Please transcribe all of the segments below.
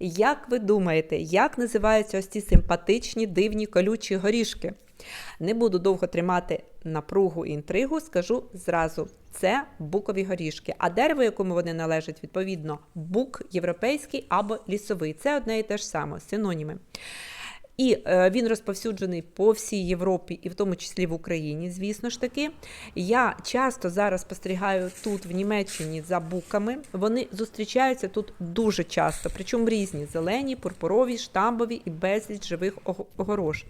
Як ви думаєте, як називаються ось ці симпатичні дивні колючі горішки? Не буду довго тримати напругу і інтригу, скажу зразу: це букові горішки. А дерево, якому вони належать, відповідно, бук європейський або лісовий. Це одне і те ж саме, синоніми. І е, він розповсюджений по всій Європі, і в тому числі в Україні, звісно ж таки. Я часто зараз спостерігаю тут, в Німеччині, за буками. Вони зустрічаються тут дуже часто, причому різні: зелені, пурпурові, штамбові і безліч живих огорож.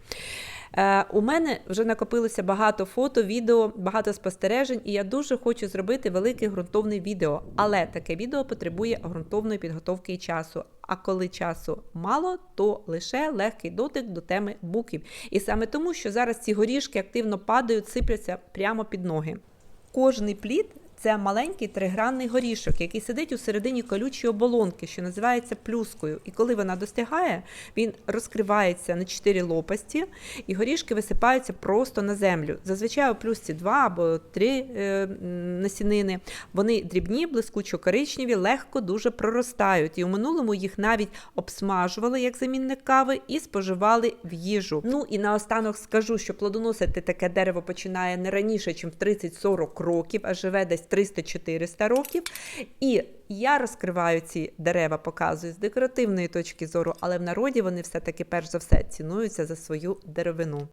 Е, у мене вже накопилося багато фото, відео, багато спостережень, і я дуже хочу зробити велике ґрунтовне відео. Але таке відео потребує ґрунтовної підготовки і часу. А коли часу мало, то лише легкий дотик до теми буків. І саме тому, що зараз ці горішки активно падають, сипляться прямо під ноги. Кожний плід це маленький тригранний горішок, який сидить у середині колючої оболонки, що називається плюскою. І коли вона достигає, він розкривається на чотири лопасті, і горішки висипаються просто на землю. Зазвичай у плюсці два або три е, насінини. Вони дрібні, блискучо коричневі, легко дуже проростають. І у минулому їх навіть обсмажували як замінник кави і споживали в їжу. Ну і наостанок скажу, що плодоносити таке дерево починає не раніше, ніж в 30-40 років, а живе десь 300-400 років. І я розкриваю ці дерева, показую з декоративної точки зору, але в народі вони все-таки перш за все цінуються за свою деревину.